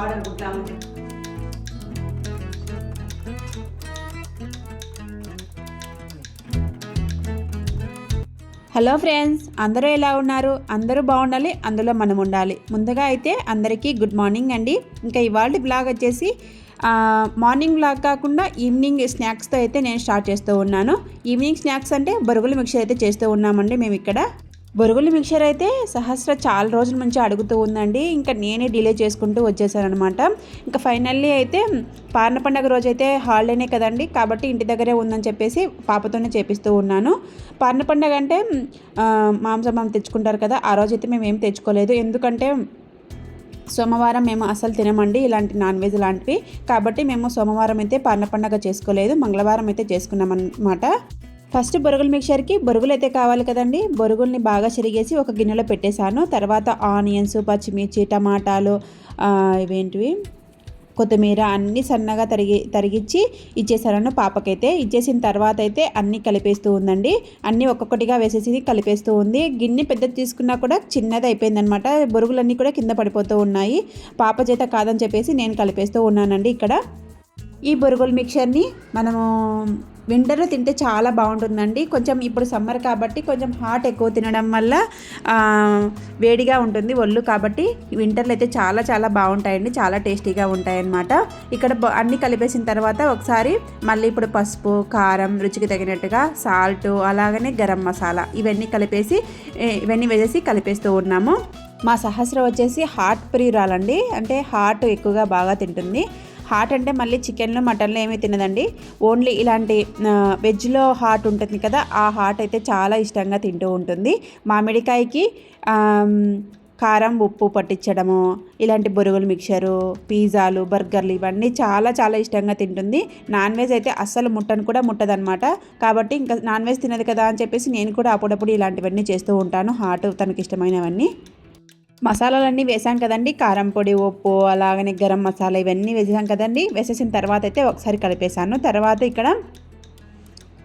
Border కుట్లాము hello friends అందరూ ఎలా ఉన్నారు? అందరూ బాగుండాలి అందులో మనం ఉండాలి. ముందుగా అయితే అందరికీ గుడ్ మార్నింగ్ అండి. ఇంకా ఇవాళ బ్లాగ్ వచ్చేసి మార్నింగ్ బ్లాగ్ కాకుండా ఈవినింగ్ స్నాక్స్తో అయితే నేను స్టార్ట్ చేస్తూ ఉన్నాను. ఈవినింగ్ స్నాక్స్ అంటే బొరుగుల మిక్సర్ అయితే చేస్తూ ఉన్నామండి మేము ఇక్కడ బొరుగులు మిక్చర్ అయితే సహస్ర చాలా రోజుల నుంచి అడుగుతూ ఉందండి. ఇంకా నేనే డిలే చేసుకుంటూ వచ్చేసానమాట ఇంకా ఫైనల్లీ అయితే పారణ పండగ రోజు అయితే హాలిడేనే కదండి. కాబట్టి ఇంటి దగ్గరే ఉందని చెప్పేసి పాపతోనే చేపిస్తూ ఉన్నాను. పారణ పండగ అంటే మాంసం మాంసం మనం తెచ్చుకుంటారు కదా ఆ రోజు అయితే మేము ఏం తెచ్చుకోలేదు. ఎందుకంటే సోమవారం మేము అసలు తినమండి ఇలాంటి నాన్ వెజ్ లాంటివి. కాబట్టి మేము సోమవారం అయితే పారణ పండగ చేసుకోలేదు మంగళవారం అయితే చేసుకున్నాం అన్నమాట ఫస్ట్ బొరుగుల మిక్చర్కి బొరుగులు అయితే కావాలి కదండి. బొరుగుల్ని బాగా చెరిగేసి ఒక గిన్నెలో పెట్టేశాను. తర్వాత ఆనియన్స్ పచ్చిమిర్చి టమాటాలు ఇవేంటివి కొత్తిమీర అన్నీ సన్నగా తరిగి తరిగిచ్చి ఇచ్చేసాను పాపకైతే. ఇచ్చేసిన తర్వాత అయితే అన్నీ కలిపేస్తూ ఉందండి. అన్నీ ఒక్కొక్కటిగా వేసేసి కలిపేస్తూ ఉంది. గిన్నె పెద్దది తీసుకున్నా కూడా చిన్నది అయిపోయిందనమాట బొరుగులన్నీ కూడా కింద పడిపోతూ ఉన్నాయి. పాప చేత కాదని చెప్పేసి నేను కలిపేస్తూ ఉన్నానండి ఇక్కడ. ఈ బొరుగుల మిక్చర్ని మనము వింటర్లో తింటే చాలా బాగుంటుందండి. కొంచెం ఇప్పుడు సమ్మర్ కాబట్టి కొంచెం హాట్ ఎక్కువ తినడం వల్ల వేడిగా ఉంటుంది ఒళ్ళు కాబట్టి వింటర్లో అయితే చాలా చాలా బాగుంటాయండి. చాలా టేస్టీగా ఉంటాయన్నమాట. ఇక్కడ అన్ని అన్నీ కలిపేసిన తర్వాత ఒకసారి మళ్ళీ ఇప్పుడు పసుపు కారం రుచికి తగినట్టుగా సాల్ట్ అలాగనే గరం మసాలా ఇవన్నీ కలిపేసి ఇవన్నీ వేసేసి కలిపేస్తూ ఉన్నాము. మా సహస్ర వచ్చేసి హార్ట్ ప్రియురాలండి. అంటే హార్ట్ ఎక్కువగా బాగా తింటుంది. హాట్ అంటే మళ్ళీ చికెన్లు మటన్లో ఏమీ తినదండి. ఓన్లీ ఇలాంటి వెజ్లో హాట్ ఉంటుంది కదా ఆ హాట్ అయితే చాలా ఇష్టంగా తింటూ ఉంటుంది. మామిడికాయకి కారం ఉప్పు పట్టించడము ఇలాంటి బొరుగుల మిక్చరు పిజ్జాలు బర్గర్లు ఇవన్నీ చాలా చాలా ఇష్టంగా తింటుంది. నాన్ వెజ్ అయితే అస్సలు ముట్టను కూడా ముట్టదనమాట కాబట్టి ఇంకా నాన్ వెజ్ తినదు కదా అని చెప్పేసి నేను కూడా అప్పుడప్పుడు ఇలాంటివన్నీ చేస్తూ ఉంటాను. హాట్ తనకి ఇష్టమైనవన్నీ మసాలాలన్నీ వేసాం కదండి. కారం పొడి ఉప్పు అలాగనే గరం మసాలా ఇవన్నీ వేసాం కదండి. వేసేసిన తర్వాత అయితే ఒకసారి కలిపేసాను తర్వాత ఇక్కడ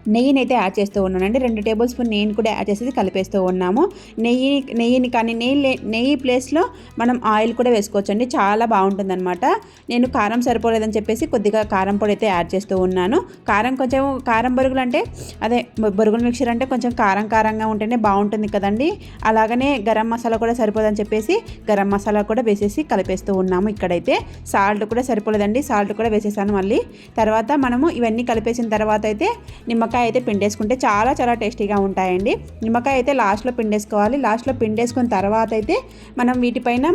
నెయ్యిని అయితే యాడ్ చేస్తూ ఉన్నానండి. రెండు టేబుల్ స్పూన్ నెయ్యిని కూడా యాడ్ చేసేది కలిపేస్తూ ఉన్నాము. నెయ్యి నెయ్యిని కానీ నెయ్యి లే- నెయ్యి ప్లేస్లో మనం ఆయిల్ కూడా వేసుకోవచ్చండి. చాలా బాగుంటుందన్నమాట. నేను కారం సరిపోలేదని చెప్పేసి కొద్దిగా కారం పొడి అయితే యాడ్ చేస్తూ ఉన్నాను. కారం కొంచెం కారం బొరుగులు అంటే అదే బొరుగుల మిక్చర్ అంటే కొంచెం కారం కారంగా ఉంటేనే బాగుంటుంది కదండి. అలాగనే గరం మసాలా కూడా సరిపోదని చెప్పేసి గరం మసాలా కూడా వేసేసి కలిపేస్తూ ఉన్నాము ఇక్కడైతే. సాల్ట్ కూడా సరిపోలేదండి. సాల్ట్ కూడా వేసేసాను మళ్ళీ. తర్వాత మనము ఇవన్నీ కలిపేసిన తర్వాత అయితే నిమ్మకాయ అయితే పిండేసుకుంటే చాలా చాలా టేస్టీగా ఉంటాయండి. నిమ్మకాయ అయితే లాస్ట్లో పిండేసుకోవాలి. లాస్ట్లో పిండేసుకున్న తర్వాత అయితే మనం వీటిపైన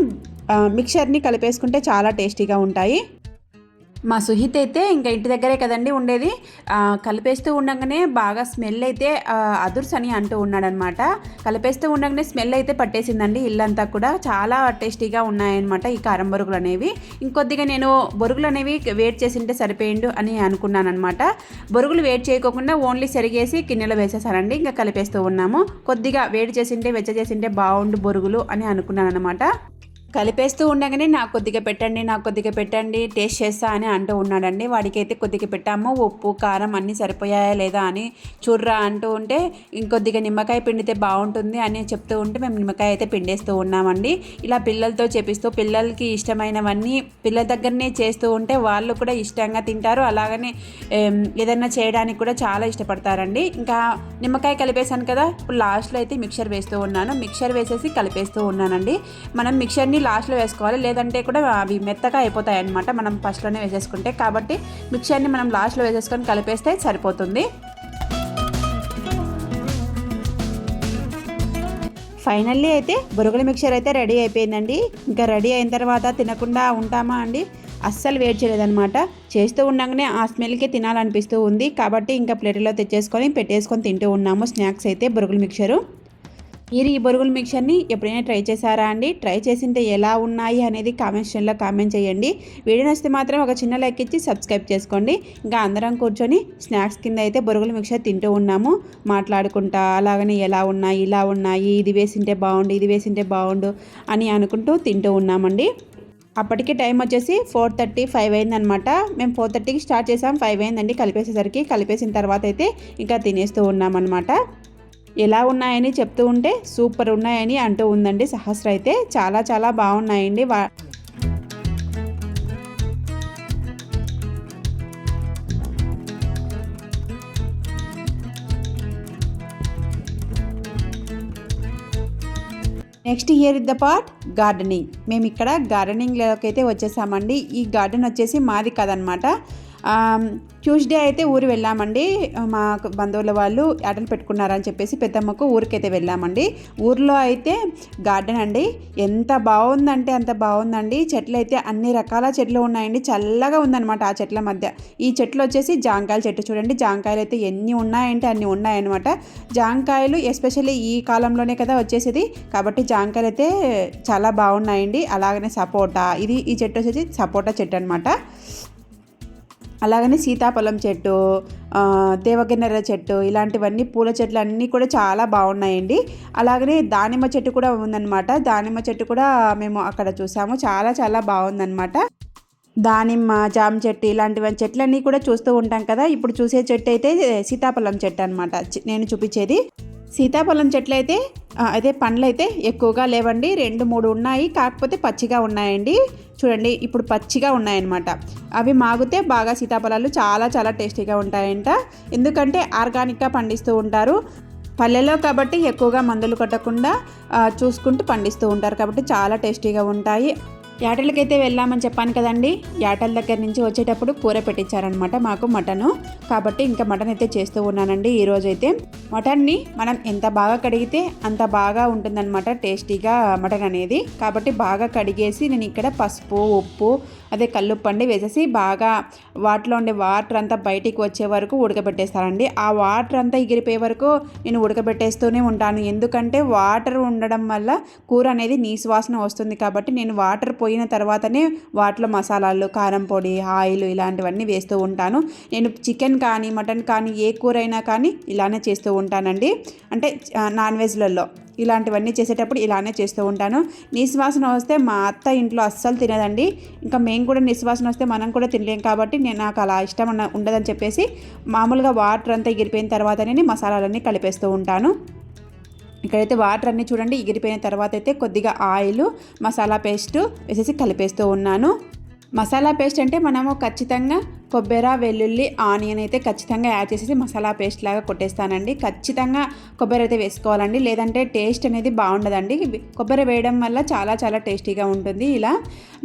మిక్చర్ని కలిపేసుకుంటే చాలా టేస్టీగా ఉంటాయి. మా సుహిత్ అయితే ఇంకా ఇంటి దగ్గరే కదండి ఉండేది. కలిపేస్తూ ఉండగానే బాగా స్మెల్ అయితే అదుర్స్ అని అంటూ ఉన్నాడనమాట. కలిపేస్తూ ఉండగానే స్మెల్ అయితే పట్టేసిందండి ఇల్లంతా కూడా. చాలా టేస్టీగా ఉన్నాయన్నమాట ఈ కారం బొరుగులు అనేవి. ఇంకొద్దిగా నేను బొరుగులు అనేవి వేట్ చేసింటే సరిపోయిండు అని అనుకున్నానమాట బొరుగులు వేట్ చేయకోకుండా ఓన్లీ సెరిగేసి గిన్నెలో వేసేసానండి. ఇంకా కలిపేస్తూ ఉన్నాము. కొద్దిగా వేడి చేసింటే వెచ్చ చేసింటే బాగుండు బొరుగులు అని అనుకున్నాను అనమాట కలిపేస్తూ ఉండగానే నాకు కొద్దిగా పెట్టండి నాకు కొద్దిగా పెట్టండి టేస్ట్ చేస్తా అని అంటూ ఉన్నాడండి. వాడికి అయితే కొద్దిగా పెట్టాము. ఉప్పు కారం అన్నీ సరిపోయాయా లేదా అని చూడరా అంటూ ఉంటే ఇంకొద్దిగా నిమ్మకాయ పిండితే బాగుంటుంది అని చెప్తూ ఉంటే మేము నిమ్మకాయ అయితే పిండేస్తూ ఉన్నామండి. ఇలా పిల్లలతో చేపిస్తూ పిల్లలకి ఇష్టమైనవన్నీ పిల్లల దగ్గరనే చేస్తూ ఉంటే వాళ్ళు కూడా ఇష్టంగా తింటారు. అలాగనే ఏదైనా చేయడానికి కూడా చాలా ఇష్టపడతారండి. ఇంకా నిమ్మకాయ కలిపేశాను కదా ఇప్పుడు లాస్ట్లో అయితే మిక్చర్ వేస్తూ ఉన్నాను. మిక్చర్ వేసేసి కలిపేస్తూ ఉన్నానండి. మనం మిక్చర్ని లాస్ట్లో వేసుకోవాలి. లేదంటే కూడా అవి మెత్తగా అయిపోతాయి అనమాట మనం ఫస్ట్లోనే వేసేసుకుంటే. కాబట్టి మిక్చర్ని మనం లాస్ట్లో వేసేసుకొని కలిపేస్తే సరిపోతుంది. ఫైనల్లీ అయితే బొరుగుల మిక్చర్ అయితే రెడీ అయిపోయిందండి. ఇంకా రెడీ అయిన తర్వాత తినకుండా ఉంటామా అండి? అస్సలు వేడి చేయలేదన్నమాట. చేస్తూ ఉండగానే ఆ స్మెల్కే తినాలనిపిస్తూ ఉంది. కాబట్టి ఇంకా ప్లేట్లో తెచ్చేసుకొని పెట్టేసుకొని తింటూ ఉన్నాము. స్నాక్స్ అయితే బొరుగుల మిక్చరు. మీరు ఈ బొరుగుల మిక్చర్ని ఎప్పుడైనా ట్రై చేశారా అండి? ట్రై చేసింటే ఎలా ఉన్నాయి అనేది కామెంట్ సెక్షన్లో కామెంట్ చేయండి. వీడియో నచ్చితే మాత్రం ఒక చిన్న లైక్ ఇచ్చి సబ్స్క్రైబ్ చేసుకోండి. ఇంకా అందరం కూర్చొని స్నాక్స్ కింద అయితే బొరుగుల మిక్చర్ తింటూ ఉన్నాము. మాట్లాడుకుంటా అలాగనే ఎలా ఉన్నాయి ఇలా ఉన్నాయి ఇది వేసింటే బాగుండు ఇది వేసింటే బాగుండు అని అనుకుంటూ తింటూ ఉన్నామండి. అప్పటికి టైం వచ్చేసి ఫోర్ థర్టీ ఫైవ్ అయిందనమాట మేము ఫోర్ థర్టీకి స్టార్ట్ చేసాం. ఫైవ్ అయిందండి. కలిపేసేసరికి కలిపేసిన తర్వాత అయితే ఇంకా తినేస్తూ ఉన్నామన్నమాట. ఎలా ఉన్నాయని చెప్తూ ఉంటే సూపర్ ఉన్నాయని అంటూ ఉందండి. సహస్ర అయితే చాలా చాలా బాగున్నాయండి. వా next year is the part gardening మేము ఇక్కడ గార్డెనింగ్లోకి అయితే వచ్చేసామండి. ఈ గార్డెన్ వచ్చేసి మాది కదనమాట. ట్యూస్డే అయితే ఊరు వెళ్ళామండి. మా బంధువుల వాళ్ళు ఆటలు పెట్టుకున్నారని చెప్పేసి పెద్దమ్మకు ఊరికైతే వెళ్ళామండి. ఊర్లో అయితే గార్డెన్ అండి. ఎంత బాగుందంటే అంత బాగుందండి. చెట్లు అయితే అన్ని రకాల చెట్లు ఉన్నాయండి. చల్లగా ఉందన్నమాట ఆ చెట్ల మధ్య. ఈ చెట్లు వచ్చేసి జాంకాయల చెట్టు చూడండి. జాంకాయలు అయితే ఎన్ని ఉన్నాయంటే అన్ని ఉన్నాయన్నమాట. జాంకాయలు ఎస్పెషల్లీ ఈ కాలంలోనే కదా వచ్చేసేది. కాబట్టి జాంకాయలు అయితే చాలా బాగున్నాయండి. అలాగనే సపోటా. ఇది ఈ చెట్టు వచ్చేసి సపోటా చెట్టు అనమాట అలాగనే సీతాఫలం చెట్టు దేవగిన్నెర చెట్టు ఇలాంటివన్నీ పూల చెట్లు అన్నీ కూడా చాలా బాగున్నాయండి. అలాగనే దానిమ్మ చెట్టు కూడా ఉందన్నమాట. దానిమ్మ చెట్టు కూడా మేము అక్కడ చూసాము. చాలా చాలా బాగుందన్నమాట. దానిమ్మ జామ చెట్టు ఇలాంటివి చెట్లన్నీ కూడా చూస్తూ ఉంటాం కదా. ఇప్పుడు చూసే చెట్టు అయితే సీతాఫలం చెట్టు అనమాట నేను చూపించేది. సీతాఫలం చెట్లు అయితే అదే పండ్లు అయితే ఎక్కువగా లేవండి. రెండు మూడు ఉన్నాయి. కాకపోతే పచ్చిగా ఉన్నాయండి. చూడండి ఇప్పుడు పచ్చిగా ఉన్నాయన్నమాట. అవి మాగితే బాగా సీతాఫలాలు చాలా చాలా టేస్టీగా ఉంటాయంట. ఎందుకంటే ఆర్గానిక్గా పండిస్తూ ఉంటారు. పల్లెలో కాబట్టి ఎక్కువగా మందులు కొట్టకుండా చూసుకుంటూ పండిస్తూ ఉంటారు కాబట్టి చాలా టేస్టీగా ఉంటాయి. యాటలకైతే వెళ్ళామని చెప్పాను కదండి. యాటల దగ్గర నుంచి వచ్చేటప్పుడు కూర పెట్టించారనమాట మాకు మటను. కాబట్టి ఇంకా మటన్ అయితే చేస్తూ ఉన్నానండి ఈరోజు అయితే మటన్ని మనం ఎంత బాగా కడిగితే అంత బాగా ఉంటుందన్నమాట టేస్టీగా మటన్ అనేది. కాబట్టి బాగా కడిగేసి నేను ఇక్కడ పసుపు ఉప్పు అదే కల్లుప్పండి వేసేసి బాగా వాటిలో ఉండే వాటర్ అంతా బయటికి వచ్చే వరకు ఉడకబెట్టేస్తానండి. ఆ వాటర్ అంతా ఎగిరిపోయే వరకు నేను ఉడకబెట్టేస్తూనే ఉంటాను. ఎందుకంటే వాటర్ ఉండడం వల్ల కూర అనేది నీసువాసన వస్తుంది కాబట్టి నేను వాటర్ పోయిన తర్వాతనే వాటిలో మసాలాలు కారం పొడి ఆయిల్ ఇలాంటివన్నీ వేస్తూ ఉంటాను. నేను చికెన్ కానీ మటన్ కానీ ఏ కూర అయినా కానీ ఇలానే చేస్తూ ఉంటానండి. అంటే నాన్ వెజ్లలో ఇలాంటివన్నీ చేసేటప్పుడు ఇలానే చేస్తూ ఉంటాను. నీసువాసన వస్తే మా అత్త ఇంట్లో అస్సలు తినదండి. ఇంకా మేము కూడా నిశ్వాసన వస్తే మనం కూడా తినలేం కాబట్టి నేను నాకు అలా ఇష్టం ఉండదని చెప్పేసి మామూలుగా వాటర్ అంతా ఎగిరిపోయిన తర్వాత నేను మసాలాలన్నీ కలిపేస్తూ ఉంటాను. ఇక్కడైతే వాటర్ అన్నీ చూడండి ఎగిరిపోయిన తర్వాత అయితే కొద్దిగా ఆయిల్ మసాలా పేస్ట్ వేసేసి కలిపేస్తూ ఉన్నాను. మసాలా పేస్ట్ అంటే మనము ఖచ్చితంగా కొబ్బరి వెల్లుల్లి ఆనియన్ అయితే ఖచ్చితంగా యాడ్ చేసేసి మసాలా పేస్ట్ లాగా కొట్టేస్తానండి. ఖచ్చితంగా కొబ్బరి అయితే వేసుకోవాలండి. లేదంటే టేస్ట్ అనేది బాగుండదండి. కొబ్బరి వేయడం వల్ల చాలా చాలా టేస్టీగా ఉంటుంది. ఇలా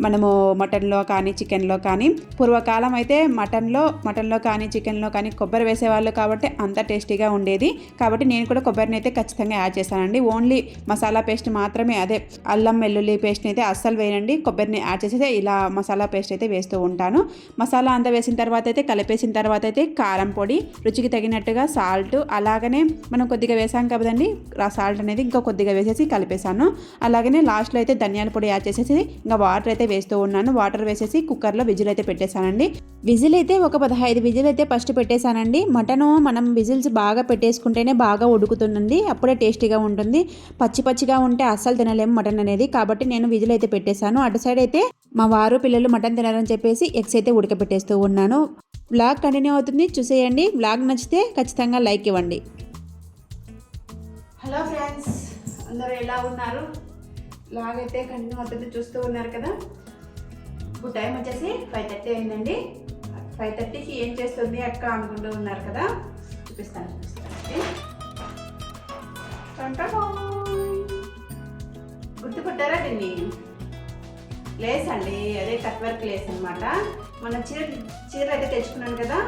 మనము మటన్లో కానీ చికెన్లో కానీ పూర్వకాలం అయితే మటన్లో మటన్లో కానీ చికెన్లో కానీ కొబ్బరి వేసేవాళ్ళు కాబట్టి అంత టేస్టీగా ఉండేది. కాబట్టి నేను కూడా కొబ్బరిని అయితే ఖచ్చితంగా యాడ్ చేస్తానండి. ఓన్లీ మసాలా పేస్ట్ మాత్రమే అదే అల్లం వెల్లుల్లి పేస్ట్ని అయితే అస్సలు వేయండి కొబ్బరిని యాడ్ చేసేసి ఇలా మసాలా పేస్ట్ అయితే వేస్తూ ఉంటాను. మసాలా అంతా వేసిన తర్వాత అయితే కలిపేసిన తర్వాత అయితే కారం పొడి రుచికి తగినట్టుగా సాల్ట్ అలాగనే మనం కొద్దిగా వేసాం కదండి ఆ సాల్ట్ అనేది ఇంకా కొద్దిగా వేసేసి కలిపేసాను అలాగనే లాస్ట్లో అయితే ధనియాల పొడి యాడ్ చేసేసి ఇంకా వాటర్ అయితే వేస్తూ ఉన్నాను. వాటర్ వేసేసి కుక్కర్లో విజిల్ అయితే పెట్టేశానండి. విజిల్ అయితే ఒక పదహైదు విజిల్ అయితే ఫస్ట్ పెట్టేశానండి. మటన్ మనం విజిల్స్ బాగా పెట్టేసుకుంటేనే బాగా ఉడుకుతుందండి. అప్పుడే టేస్టీగా ఉంటుంది. పచ్చి పచ్చిగా ఉంటే అస్సలు తినలేము మటన్ అనేది. కాబట్టి నేను విజిల్ అయితే పెట్టేశాను. అటు సైడ్ అయితే మా వారు పిల్లలు మటన్ తినాలని చెప్పేసి ఎగ్స్ అయితే ఉడకపెట్టేస్తూ ఉన్నాను బ్లాగ్ కంటిన్యూ అవుతుంది. చూసేయండి. బ్లాగ్ నచ్చితే ఖచ్చితంగా లైక్ ఇవ్వండి. హలో ఫ్రెండ్స్ అందరూ ఎలా ఉన్నారు? బ్లాగ్ అయితే కంటిన్యూ అవుతుంది. చూస్తూ ఉన్నారు కదా? ఇప్పుడు టైం వచ్చేసి ఫైవ్ థర్టీ అయిందండి. ఫైవ్ థర్టీకి ఏం చేస్తుంది అక్క అనుకుంటూ ఉన్నారు కదా? చూపిస్తాను చూపిస్తాను. గుర్తుపట్టారా దీన్ని? లేస్ అండి అదే కట్ వర్క్ లేస్ అనమాట మన చీర చీర అయితే తెచ్చుకున్నాను కదా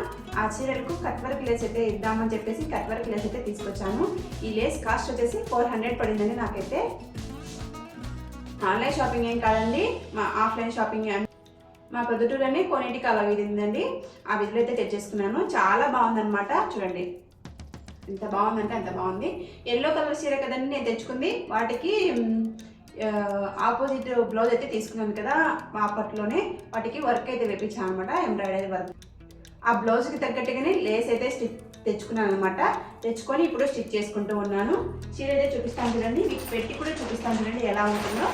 ఆ చీరలకు కట్ వర్క్ లేస్ అయితే ఇద్దామని చెప్పేసి కట్ వర్క్ లేస్ అయితే తీసుకొచ్చాను. ఈ లేస్ కాస్ట్ వచ్చేసి ఫోర్ హండ్రెడ్ పడిందండి నాకైతే ఆన్లైన్ షాపింగ్ ఏం కాదండి మా ఆఫ్లైన్ షాపింగ్ మా పొద్దుటూరనే కొన్నింటికి అలా విధిందండి ఆ విధులు అయితే తెచ్చేసుకున్నాను. చాలా బాగుందనమాట చూడండి. ఎంత బాగుందంటే అంత బాగుంది. ఎల్లో కలర్ చీర కదండి నేను తెచ్చుకుంది. వాటికి ఆపోజిట్ బ్లౌజ్ అయితే తీసుకున్నాను కదా మా అప్పట్లోనే. వాటికి వర్క్ అయితే వేపించాను అనమాట ఎంబ్రాయిడరీ వర్క్ ఆ బ్లౌజ్కి తగ్గట్టుగానే లేస్ అయితే స్టిచ్ తెచ్చుకున్నాను అనమాట తెచ్చుకొని ఇప్పుడు స్టిచ్ చేసుకుంటూ ఉన్నాను. చీర అయితే చూపిస్తాను చూడండి మీకు పెట్టి కూడా చూపిస్తాను చూడండి ఎలా ఉంటుందో.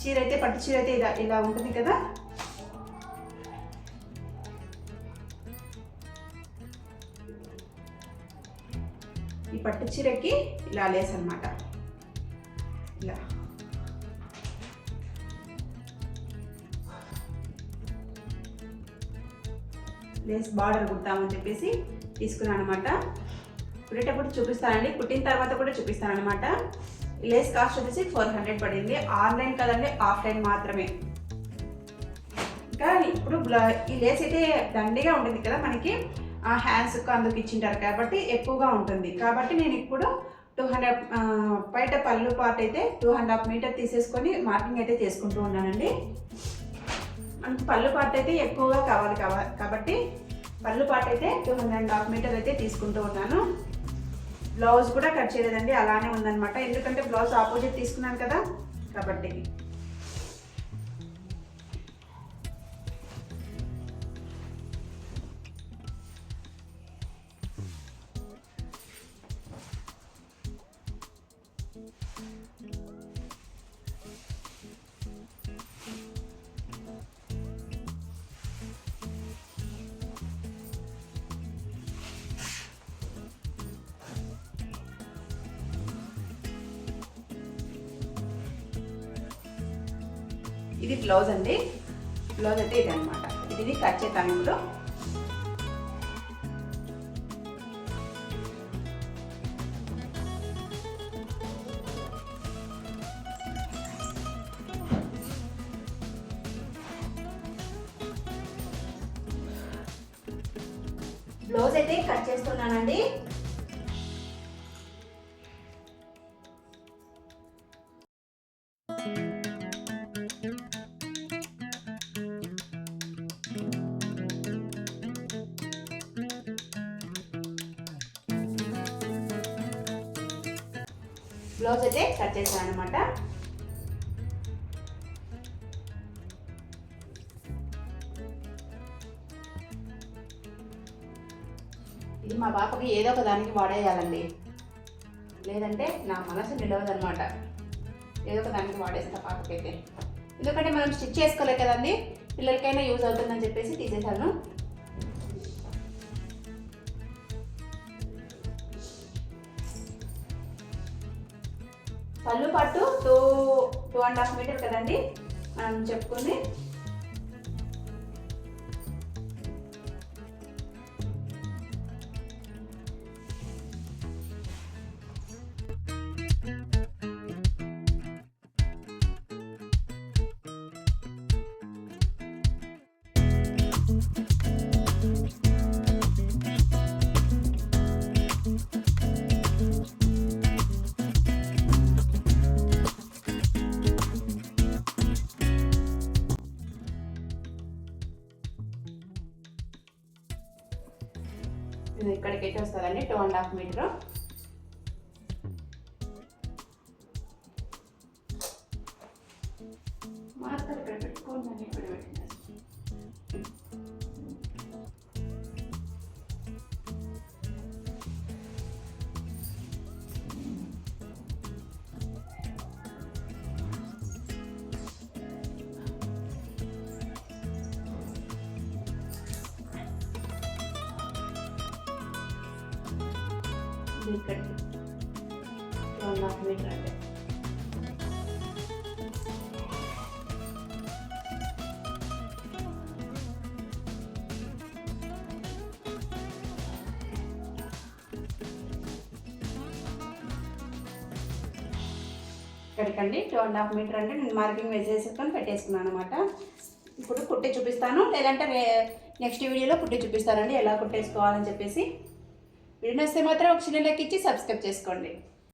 చీర అయితే పట్టు చీర అయితే ఇలా ఇలా ఉంటుంది కదా. ఈ పట్టు చీరకి ఇలా లేస్ అనమాట ఇలా లేస్ బార్డర్ కుడతామని చెప్పేసి తీసుకున్నాను అనమాట కుట్టేటప్పుడు చూపిస్తానండి. కుట్టిన తర్వాత కూడా చూపిస్తాను అనమాట ఈ లేస్ కాస్ట్ వచ్చేసి ఫోర్ హండ్రెడ్ పడింది. ఆన్లైన్ కదండి ఆఫ్లైన్ మాత్రమే. ఇంకా ఇప్పుడు ఈ లేస్ అయితే దండిగా ఉంటుంది కదా మనకి. ఆ హ్యాండ్స్కి అందుకు ఇచ్చింటారు కాబట్టి ఎక్కువగా ఉంటుంది. కాబట్టి నేను ఇప్పుడు టూ హండ్రెడ్ బయట పళ్ళు పార్ట్ అయితే టూ అండ్ హాఫ్ మీటర్ తీసేసుకొని మార్కింగ్ అయితే చేసుకుంటూ ఉన్నానండి. మనకి పళ్ళు పార్ట్ అయితే ఎక్కువగా కావాలి కాబట్టి పళ్ళు పార్ట్ అయితే two hundred and half metre అయితే తీసుకుంటూ ఉన్నాను. బ్లౌజ్ కూడా కట్ చేయలేదండి అలానే ఉందనమాట ఎందుకంటే బ్లౌజ్ ఆపోజిట్ తీసుకున్నాను కదా కాబట్టి. ఇది బ్లౌజ్ అండి. బ్లౌజ్ అయితే ఇది అనమాట ఇది కట్ చేస్తాను టైంలో బ్లౌజ్ అయితే కట్ చేస్తున్నానండి. బ్లౌజ్ అయితే కట్ చేశాను అనమాట ఇది మా పాపకి ఏదో ఒక దానికి వాడేయాలండి. లేదంటే నా మనసు నిలవదనమాట ఏదో ఒక దానికి వాడేస్తా పాపకైతే. ఎందుకంటే మనం స్టిచ్ చేసుకోలేదు కదండి పిల్లలకైనా యూజ్ అవుతుందని చెప్పేసి తీసేసాను పళ్ళు పట్టు two two and half metre కదండి? మనం చెప్పుకుంది. ఇక్కడికైతే వస్తుందండి టూ అండ్ ఇక్కడికి టూ అండ్ హాఫ్ మీటర్ అంటే ఇక్కడికండి. టూ అండ్ హాఫ్ మీటర్ అంటే నేను మార్కింగ్ వేసేసుకొని పెట్టేసుకున్నాను అనమాట ఇప్పుడు కుట్టి చూపిస్తాను. లేదంటే నెక్స్ట్ వీడియోలో కుట్టి చూపిస్తానండి. ఎలా కుట్టేసుకోవాలని చెప్పేసి. వీడియో వస్తే మాత్రం ఒక చిన్న లెక్క ఇచ్చి సబ్స్క్రైబ్ చేసుకోండి.